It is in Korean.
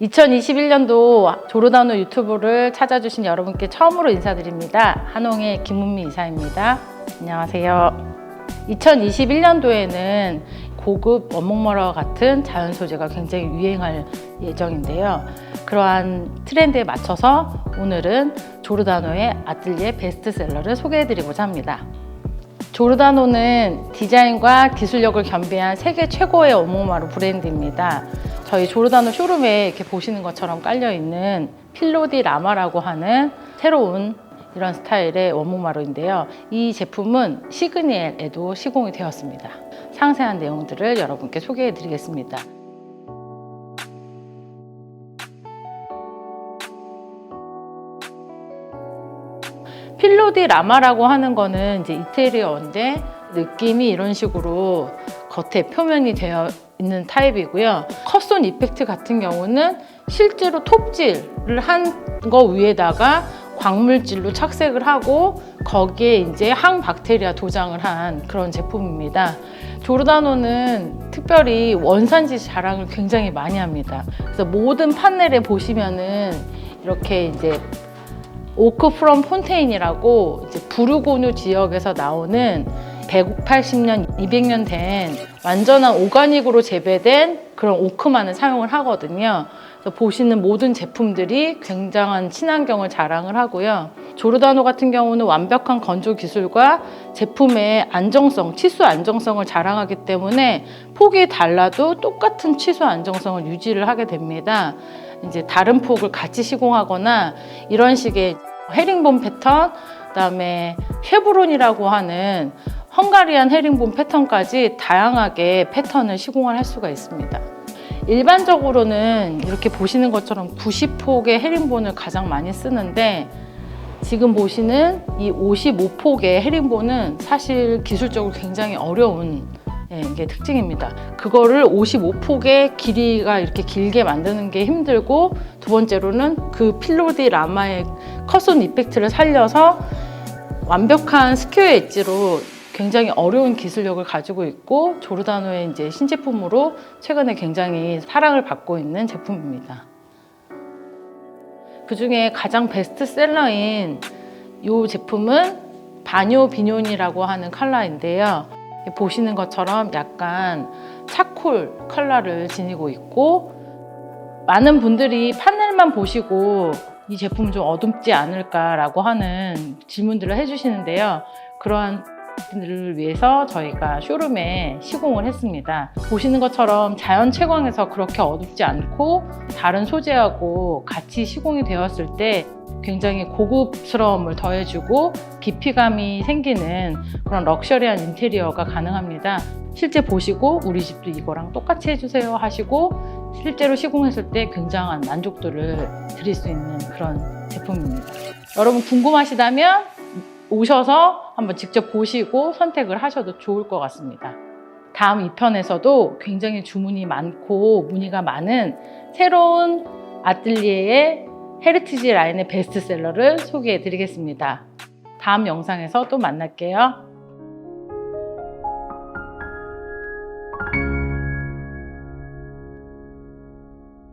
2021년도 조르다노 유튜브를 찾아주신 여러분께 처음으로 인사드립니다. 한홍의 김은미 이사입니다. 안녕하세요. 2021년도에는 고급 원목머리와 같은 자연 소재가 굉장히 유행할 예정인데요. 그러한 트렌드에 맞춰서 오늘은 조르다노의 아틀리에 베스트셀러를 소개해드리고자 합니다. 조르다노는 디자인과 기술력을 겸비한 세계 최고의 원목마루 브랜드입니다. 저희 조르다노 쇼룸에 이렇게 보시는 것처럼 깔려 있는 필로디 라마라고 하는 새로운 이런 스타일의 원목마루인데요. 이 제품은 시그니엘에도 시공이 되었습니다. 상세한 내용들을 여러분께 소개해 드리겠습니다. 필로디 라마라고 하는 거는 이제 이태리어인데 느낌이 이런 식으로 겉에 표면이 되어 있는 타입이고요. 컷손 이펙트 같은 경우는 실제로 톱질을 한 거 위에다가 광물질로 착색을 하고 거기에 이제 항박테리아 도장을 한 그런 제품입니다. 조르다노는 특별히 원산지 자랑을 굉장히 많이 합니다. 그래서 모든 판넬에 보시면은 이렇게 이제 오크 프롬 폰테인이라고 이제 부르고뉴 지역에서 나오는 180년, 200년 된 완전한 오가닉으로 재배된 그런 오크만을 사용을 하거든요. 그래서 보시는 모든 제품들이 굉장한 친환경을 자랑을 하고요. 조르다노 같은 경우는 완벽한 건조 기술과 제품의 안정성, 치수 안정성을 자랑하기 때문에 폭이 달라도 똑같은 치수 안정성을 유지를 하게 됩니다. 이제 다른 폭을 같이 시공하거나 이런 식의 헤링본 패턴, 그다음에 쉐브론이라고 하는 헝가리안 헤링본 패턴까지 다양하게 패턴을 시공을 할 수가 있습니다. 일반적으로는 이렇게 보시는 것처럼 90폭의 헤링본을 가장 많이 쓰는데 지금 보시는 이 55폭의 헤링본은 사실 기술적으로 굉장히 어려운 예, 게 특징입니다. 그거를 55폭의 길이가 이렇게 길게 만드는 게 힘들고 두 번째로는 그 필로디 라마의 컷손 이펙트를 살려서 완벽한 스퀘어 엣지로 굉장히 어려운 기술력을 가지고 있고 조르다노의 이제 신제품으로 최근에 굉장히 사랑을 받고 있는 제품입니다. 그 중에 가장 베스트셀러인 이 제품은 바뇨 비뇽이라고 하는 컬러인데요. 보시는 것처럼 약간 차콜 컬러를 지니고 있고 많은 분들이 판넬만 보시고 이 제품 좀 어둡지 않을까라고 하는 질문들을 해주시는데요. 그러한 분들을 위해서 저희가 쇼룸에 시공을 했습니다. 보시는 것처럼 자연 채광에서 그렇게 어둡지 않고 다른 소재하고 같이 시공이 되었을 때 굉장히 고급스러움을 더해주고 깊이감이 생기는 그런 럭셔리한 인테리어가 가능합니다. 실제 보시고 우리 집도 이거랑 똑같이 해주세요 하시고 실제로 시공했을 때 굉장한 만족도를 드릴 수 있는 그런 제품입니다. 여러분 궁금하시다면 오셔서 한번 직접 보시고 선택을 하셔도 좋을 것 같습니다. 다음 2편에서도 굉장히 주문이 많고 문의가 많은 새로운 아틀리에의 헤리티지 라인의 베스트셀러를 소개해 드리겠습니다. 다음 영상에서 또 만날게요.